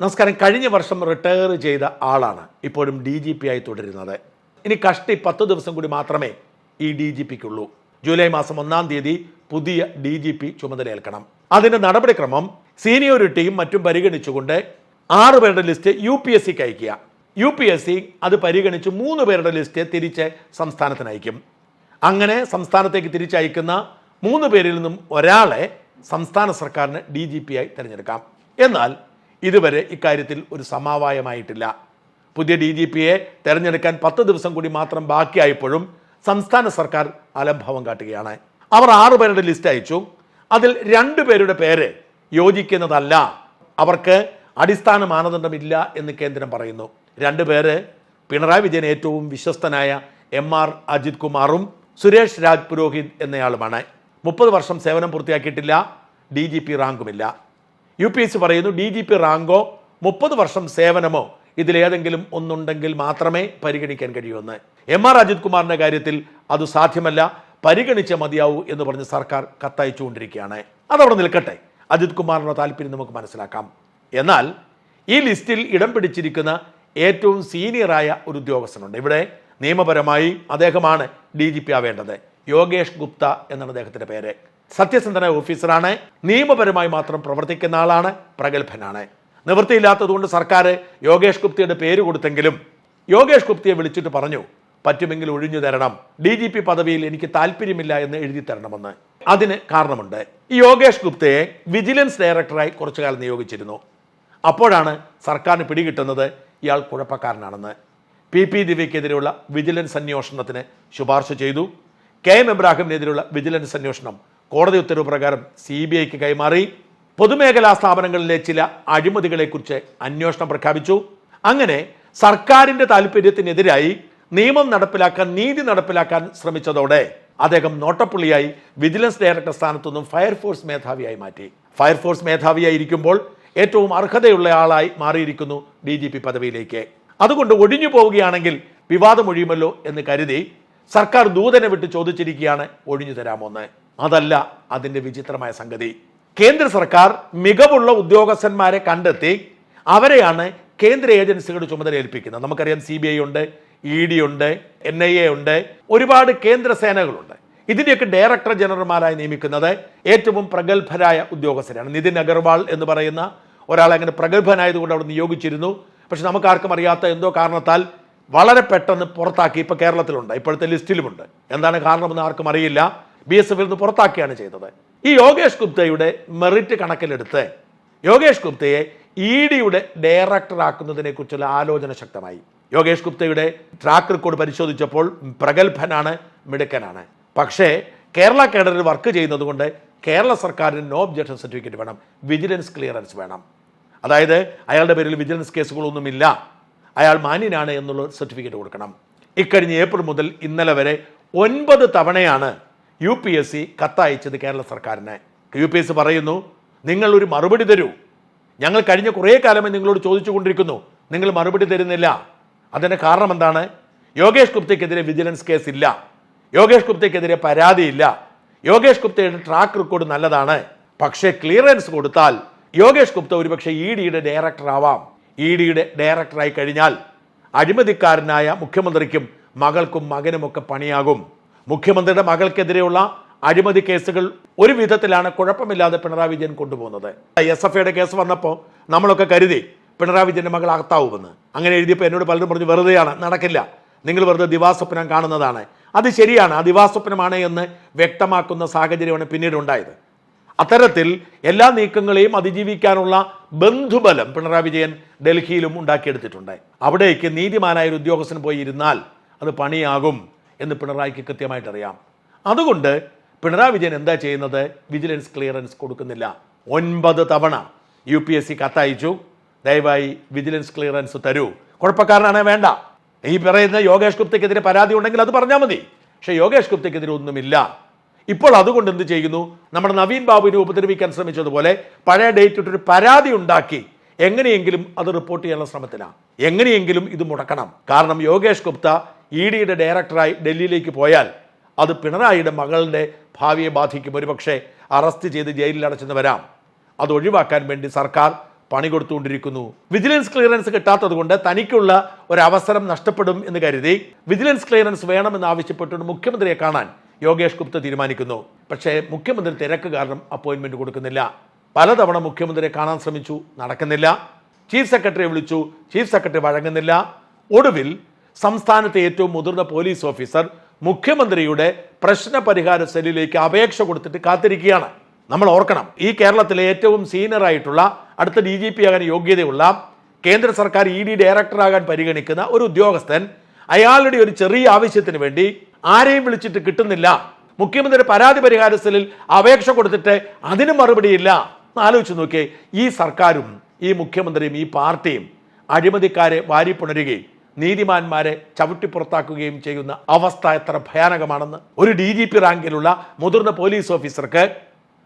നമസ്കാരം. കഴിഞ്ഞ വർഷം റിട്ടയർ ചെയ്ത ആളാണ് ഇപ്പോഴും ഡി ജി പി ആയി തുടരുന്നത്. ഇനി കഷ്ടി പത്ത് ദിവസം കൂടി മാത്രമേ ഈ ഡി ജി പിക്കുള്ളൂ. ജൂലൈ മാസം ഒന്നാം തീയതി പുതിയ ഡി ജി പി ചുമതലയേൽക്കണം. അതിന്റെ നടപടിക്രമം സീനിയോറിറ്റിയും മറ്റും പരിഗണിച്ചുകൊണ്ട് ആറ് പേരുടെ ലിസ്റ്റ് യു പി എസ് സിക്ക് അയക്കുക യു പി എസ് സി അത് പരിഗണിച്ച് മൂന്ന് പേരുടെ ലിസ്റ്റ് തിരിച്ച് സംസ്ഥാനത്തിന് അയക്കും അങ്ങനെ സംസ്ഥാനത്തേക്ക് തിരിച്ചയക്കുന്ന മൂന്ന് പേരിൽ നിന്നും ഒരാളെ സംസ്ഥാന സർക്കാരിന് ഡി ജി പി ആയി തിരഞ്ഞെടുക്കാം. എന്നാൽ ഇതുവരെ ഇക്കാര്യത്തിൽ ഒരു സമാവായമായിട്ടില്ല. പുതിയ ഡി ജി പിയെ തെരഞ്ഞെടുക്കാൻ പത്ത് ദിവസം കൂടി മാത്രം ബാക്കിയായപ്പോഴും സംസ്ഥാന സർക്കാർ അലംഭാവം കാട്ടുകയാണ്. അവർ ആറു പേരുടെ ലിസ്റ്റ് അയച്ചു. അതിൽ രണ്ടു പേരുടെ പേര് യോജിക്കുന്നതല്ല. അവർക്ക് അടിസ്ഥാന മാനദണ്ഡമില്ല എന്ന് കേന്ദ്രം പറയുന്നു. രണ്ടു പേര് പിണറായി വിജയൻ ഏറ്റവും വിശ്വസ്തനായ എം ആർ അജിത് കുമാറും സുരേഷ് രാജ് പുരോഹിത് എന്നയാളുമാണ്. മുപ്പത് വർഷം സേവനം പൂർത്തിയാക്കിയിട്ടില്ല. ഡി ജി പി റാങ്കുമില്ല. യു പി എസ് പറയുന്നു ഡി ജി പി റാങ്കോ മുപ്പത് വർഷം സേവനമോ ഇതിലേതെങ്കിലും ഒന്നുണ്ടെങ്കിൽ മാത്രമേ പരിഗണിക്കാൻ കഴിയൂന്ന്. എം ആർ അജിത് കുമാറിന്റെ കാര്യത്തിൽ അത് സാധ്യമല്ല പരിഗണിച്ചേ മതിയാവൂ എന്ന് പറഞ്ഞ് സർക്കാർ കത്തയച്ചുകൊണ്ടിരിക്കുകയാണ്. അതവിടെ നിൽക്കട്ടെ. അജിത് കുമാറിന്റെ താല്പര്യം നമുക്ക് മനസ്സിലാക്കാം. എന്നാൽ ഈ ലിസ്റ്റിൽ ഇടം പിടിച്ചിരിക്കുന്ന ഏറ്റവും സീനിയറായ ഒരു ഉദ്യോഗസ്ഥനുണ്ട്. ഇവിടെ നിയമപരമായി അദ്ദേഹമാണ് ഡി ജി പി ആവേണ്ടത്. യോഗേഷ് ഗുപ്ത എന്നാണ് അദ്ദേഹത്തിന്റെ പേര്. സത്യസന്ധനായ ഓഫീസറാണ്. നിയമപരമായി മാത്രം പ്രവർത്തിക്കുന്ന ആളാണ്. പ്രഗത്ഭനാണ്. നിവൃത്തിയില്ലാത്തതുകൊണ്ട് സർക്കാർ യോഗേഷ് ഗുപ്തയുടെ പേര് കൊടുത്തെങ്കിലും യോഗേഷ് ഗുപ്തയെ വിളിച്ചിട്ട് പറഞ്ഞു പറ്റുമെങ്കിൽ ഒഴിഞ്ഞു തരണം. ഡി ജി പി പദവിയിൽ എനിക്ക് താല്പര്യമില്ല എന്ന് എഴുതി തരണമെന്ന്. അതിന് കാരണമുണ്ട്. ഈ യോഗേഷ് ഗുപ്തയെ വിജിലൻസ് ഡയറക്ടറായി കുറച്ചു കാലം നിയോഗിച്ചിരുന്നു. അപ്പോഴാണ് സർക്കാരിന് പിടികിട്ടുന്നത് ഇയാൾ കുഴപ്പക്കാരനാണെന്ന്. പി പി ദിവ്യക്കെതിരെയുള്ള വിജിലൻസ് അന്വേഷണത്തിന് ശുപാർശ ചെയ്തു. കെ എം എബ്രാഹിമിനെതിരെയുള്ള വിജിലൻസ് അന്വേഷണം കോടതി ഉത്തരവ് പ്രകാരം സി ബി ഐക്ക് കൈമാറി പൊതുമേഖലാ സ്ഥാപനങ്ങളിലെ ചില അഴിമതികളെക്കുറിച്ച് അന്വേഷണം പ്രഖ്യാപിച്ചു. അങ്ങനെ സർക്കാരിന്റെ താല്പര്യത്തിനെതിരായി നിയമം നടപ്പിലാക്കാൻ നീതി നടപ്പിലാക്കാൻ ശ്രമിച്ചതോടെ അദ്ദേഹം നോട്ടപ്പുള്ളിയായി വിജിലൻസ് ഡയറക്ടർ സ്ഥാനത്തു നിന്നും ഫയർഫോഴ്സ് മേധാവിയായി മാറ്റി. ഫയർഫോഴ്സ് മേധാവിയായി ഇരിക്കുമ്പോൾ ഏറ്റവും അർഹതയുള്ള ആളായി മാറിയിരിക്കുന്നു ഡി ജി പി പദവിയിലേക്ക്. അതുകൊണ്ട് ഒഴിഞ്ഞു പോവുകയാണെങ്കിൽ വിവാദമൊഴിയുമല്ലോ എന്ന് കരുതി സർക്കാർ ദൂതനെ വിട്ട് ചോദിച്ചിരിക്കുകയാണ് ഒഴിഞ്ഞു തരാമോന്ന് അതല്ല അതിന്റെ വിചിത്രമായ സംഗതി. കേന്ദ്ര സർക്കാർ മികവുള്ള ഉദ്യോഗസ്ഥന്മാരെ കണ്ടെത്തി അവരെയാണ് കേന്ദ്ര ഏജൻസികളുടെ ചുമതല ഏൽപ്പിക്കുന്നത്. നമുക്കറിയാം സി ബി ഐ ഉണ്ട് ഇ ഡി ഉണ്ട് എൻ ഐ എ ഉണ്ട് ഒരുപാട് കേന്ദ്ര സേനകളുണ്ട്. ഇതിന്റെയൊക്കെ ഡയറക്ടർ ജനറൽമാരായി നിയമിക്കുന്നത് ഏറ്റവും പ്രഗത്ഭരായ ഉദ്യോഗസ്ഥരാണ്. നിതിൻ അഗർവാൾ എന്ന് പറയുന്ന ഒരാൾ അങ്ങനെ പ്രഗത്ഭനായതുകൊണ്ട് അവിടെ നിയോഗിച്ചിരുന്നു. പക്ഷെ നമുക്ക് ആർക്കും അറിയാത്ത എന്തോ കാരണത്താൽ വളരെ പെട്ടെന്ന് പുറത്താക്കി. ഇപ്പൊ കേരളത്തിലുണ്ട് ഇപ്പോഴത്തെ ലിസ്റ്റിലുമുണ്ട്. എന്താണ് കാരണമെന്ന് ആർക്കും അറിയില്ല. ബി എസ് എഫിൽ നിന്ന് പുറത്താക്കുകയാണ് ചെയ്തത്. ഈ യോഗേഷ് ഗുപ്തയുടെ മെറിറ്റ് കണക്കിലെടുത്ത് യോഗേഷ് ഗുപ്തയെ ഇ ഡിയുടെ ഡയറക്ടറാക്കുന്നതിനെ കുറിച്ചുള്ള ആലോചന ശക്തമായി. യോഗേഷ് ഗുപ്തയുടെ ട്രാക്ക് റെക്കോർഡ് പരിശോധിച്ചപ്പോൾ പ്രഗത്ഭനാണ് മിടുക്കനാണ്. പക്ഷേ കേരള കേഡറിൽ വർക്ക് ചെയ്യുന്നതുകൊണ്ട് കേരള സർക്കാരിന് നോ ഒബ്ജക്ഷൻ സർട്ടിഫിക്കറ്റ് വേണം വിജിലൻസ് ക്ലിയറൻസ് വേണം. അതായത് അയാളുടെ പേരിൽ വിജിലൻസ് കേസുകളൊന്നുമില്ല. അയാൾ മാന്യനാണ് എന്നുള്ള സർട്ടിഫിക്കറ്റ് കൊടുക്കണം. ഇക്കഴിഞ്ഞ ഏപ്രിൽ മുതൽ ഇന്നലെ വരെ ഒൻപത് തവണയാണ് യു പി എസ് സി കത്തയച്ചത് കേരള സർക്കാരിന്. യു പി എസ് സി പറയുന്നു നിങ്ങൾ ഒരു മറുപടി തരൂ. ഞങ്ങൾ കഴിഞ്ഞ കുറേ കാലമായി നിങ്ങളോട് ചോദിച്ചുകൊണ്ടിരിക്കുന്നു. നിങ്ങൾ മറുപടി തരുന്നില്ല. അതിന്റെ കാരണം എന്താണ്? യോഗേഷ് ഗുപ്തയ്ക്കെതിരെ വിജിലൻസ് കേസ് ഇല്ല യോഗേഷ് ഗുപ്തയ്ക്കെതിരെ പരാതിയില്ല. യോഗേഷ് ഗുപ്തയുടെ ട്രാക്ക് റെക്കോർഡ് നല്ലതാണ്. പക്ഷേ ക്ലിയറൻസ് കൊടുത്താൽ യോഗേഷ് ഗുപ്ത ഒരുപക്ഷെ ഇ ഡിയുടെ ഡയറക്ടർ ആവാം. ഇ ഡിയുടെ ഡയറക്ടറായി കഴിഞ്ഞാൽ അഴിമതിക്കാരനായ മുഖ്യമന്ത്രിക്കും മകൾക്കും മകനുമൊക്കെ പണിയാകും. മുഖ്യമന്ത്രിയുടെ മകൾക്കെതിരെയുള്ള അഴിമതി കേസുകൾ ഒരു വിധത്തിലാണ് കുഴപ്പമില്ലാതെ പിണറായി വിജയൻ കൊണ്ടുപോകുന്നത്. എസ് എഫ് ഐയുടെ കേസ് വന്നപ്പോൾ നമ്മളൊക്കെ കരുതി പിണറായി വിജയന്റെ മകൾ അകത്താവുമെന്ന് അങ്ങനെ എഴുതിയപ്പോൾ എന്നോട് പലരും പറഞ്ഞു വെറുതെയാണ് നടക്കില്ല. നിങ്ങൾ വെറുതെ ദിവാസ്വപ്നം കാണുന്നതാണ്. അത് ശരിയാണ് ആ ദിവാസ്വപ്നമാണ് എന്ന് വ്യക്തമാക്കുന്ന സാഹചര്യമാണ് പിന്നീട് ഉണ്ടായത്. അത്തരത്തിൽ എല്ലാ നീക്കങ്ങളെയും അതിജീവിക്കാനുള്ള ബന്ധുബലം പിണറായി വിജയൻ ഡൽഹിയിലും ഉണ്ടാക്കിയെടുത്തിട്ടുണ്ട്. അവിടേക്ക് നീതിമാനായ ഒരു ഉദ്യോഗസ്ഥൻ പോയി ഇരുന്നാൽ അത് പണിയാകും. എന്ന് പിണറായിക്ക് കൃത്യമായിട്ട് അറിയാം അതുകൊണ്ട് പിണറായി വിജയൻ എന്താ ചെയ്യുന്നത്? വിജിലൻസ് ക്ലിയറൻസ് കൊടുക്കുന്നില്ല. ഒൻപത് തവണ യു പി എസ് സി കത്തയച്ചു. ദയവായി വിജിലൻസ് ക്ലിയറൻസ് തരൂ. കുഴപ്പക്കാരനാണേ വേണ്ട. ഈ പറയുന്ന യോഗേഷ് ഗുപ്തയ്ക്കെതിരെ പരാതി ഉണ്ടെങ്കിൽ അത് പറഞ്ഞാൽ മതി. പക്ഷെ യോഗേഷ് ഗുപ്തയ്ക്കെതിരെ ഒന്നുമില്ല. ഇപ്പോൾ അതുകൊണ്ട് എന്ത് ചെയ്യുന്നു? നമ്മുടെ നവീൻ ബാബുവിനെ ഉപദ്രവിക്കാൻ ശ്രമിച്ചതുപോലെ പഴയ ഡേറ്റ് ഇട്ടൊരു പരാതി ഉണ്ടാക്കി. എങ്ങനെയെങ്കിലും അത് റിപ്പോർട്ട് ചെയ്യാനുള്ള ശ്രമത്തിലാണ് എങ്ങനെയെങ്കിലും ഇത് മുടക്കണം. കാരണം യോഗേഷ് ഗുപ്ത ഇ ഡിയുടെ ഡയറക്ടറായി ഡൽഹിയിലേക്ക് പോയാൽ അത് പിണറായിയുടെ മകളുടെ ഭാവിയെ ബാധിക്കും. ഒരുപക്ഷെ അറസ്റ്റ് ചെയ്ത് ജയിലിൽ അടച്ചെന്ന് വരാം. അത് ഒഴിവാക്കാൻ വേണ്ടി സർക്കാർ പണി കൊടുത്തുകൊണ്ടിരിക്കുന്നു. വിജിലൻസ് ക്ലിയറൻസ് കിട്ടാത്തതുകൊണ്ട് തനിക്കുള്ള ഒരു അവസരം നഷ്ടപ്പെടും എന്ന് കരുതി വിജിലൻസ് ക്ലിയറൻസ് വേണമെന്ന് ആവശ്യപ്പെട്ടുകൊണ്ട് മുഖ്യമന്ത്രിയെ കാണാൻ യോഗേഷ് ഗുപ്ത തീരുമാനിക്കുന്നു. പക്ഷേ മുഖ്യമന്ത്രി തിരക്ക് കാരണം അപ്പോയിന്റ്മെന്റ് കൊടുക്കുന്നില്ല. പലതവണ മുഖ്യമന്ത്രിയെ കാണാൻ ശ്രമിച്ചു നടക്കുന്നില്ല. ചീഫ് സെക്രട്ടറിയെ വിളിച്ചു ചീഫ് സെക്രട്ടറി വഴങ്ങുന്നില്ല. ഒടുവിൽ സംസ്ഥാനത്തെ ഏറ്റവും മുതിർന്ന പോലീസ് ഓഫീസർ മുഖ്യമന്ത്രിയുടെ പ്രശ്ന പരിഹാര സെല്ലിലേക്ക് അപേക്ഷ കൊടുത്തിട്ട് കാത്തിരിക്കുകയാണ്. നമ്മൾ ഓർക്കണം ഈ കേരളത്തിലെ ഏറ്റവും സീനിയറായിട്ടുള്ള അടുത്ത ഡി ജി പി ആകാൻ യോഗ്യതയുള്ള കേന്ദ്ര സർക്കാർ ഇ ഡി ഡയറക്ടറാകാൻ പരിഗണിക്കുന്ന ഒരു ഉദ്യോഗസ്ഥൻ അയാളുടെ ഒരു ചെറിയ ആവശ്യത്തിന് വേണ്ടി ആരെയും വിളിച്ചിട്ട് കിട്ടുന്നില്ല. മുഖ്യമന്ത്രി പരാതി പരിഹാര സെല്ലിൽ അപേക്ഷ കൊടുത്തിട്ട് അതിന് മറുപടിയില്ല ആലോചിച്ചു നോക്കിയേ ഈ സർക്കാരും ഈ മുഖ്യമന്ത്രിയും ഈ പാർട്ടിയും അഴിമതിക്കാരെ വാരിപ്പുണരുകയും നീതിമാന്മാരെ ചവിട്ടിപ്പുറത്താക്കുകയും ചെയ്യുന്ന അവസ്ഥ എത്ര ഭയാനകമാണെന്ന് ഒരു ഡി ജി പി റാങ്കിലുള്ള മുതിർന്ന പോലീസ് ഓഫീസർക്ക്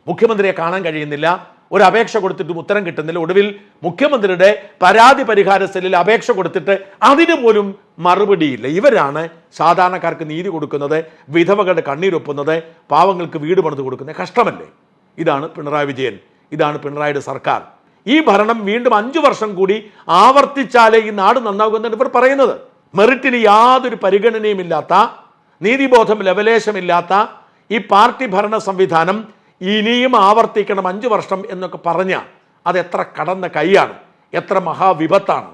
മുഖ്യമന്ത്രിയെ കാണാൻ കഴിയുന്നില്ല. ഒരു അപേക്ഷ കൊടുത്തിട്ടും ഉത്തരം കിട്ടുന്നില്ല. ഒടുവിൽ മുഖ്യമന്ത്രിയുടെ പരാതി പരിഹാര സെല്ലിൽ അപേക്ഷ കൊടുത്തിട്ട് അതിന് പോലും മറുപടിയില്ല. ഇവരാണ് സാധാരണക്കാർക്ക് നീതി കൊടുക്കുന്നത് വിധവകളുടെ കണ്ണീരൊപ്പുന്നത് പാവങ്ങൾക്ക് വീട് പണിത് കൊടുക്കുന്നത്. കഷ്ടമല്ലേ? ഇതാണ് പിണറായി വിജയൻ. ഇതാണ് പിണറായിയുടെ സർക്കാർ. ഈ ഭരണം വീണ്ടും അഞ്ചു വർഷം കൂടി ആവർത്തിച്ചാലേ ഈ നാട് നന്നാകുമെന്നാണ് ഇവർ പറയുന്നത്. മെറിറ്റിന് യാതൊരു പരിഗണനയും ഇല്ലാത്ത നീതിബോധം ലവലേശമില്ലാത്ത ഈ പാർട്ടി ഭരണ സംവിധാനം ഇനിയും ആവർത്തിക്കണം അഞ്ചു വർഷം എന്നൊക്കെ പറഞ്ഞ അത് എത്ര കടന്ന കൈയാണ് എത്ര മഹാവിപത്താണ്.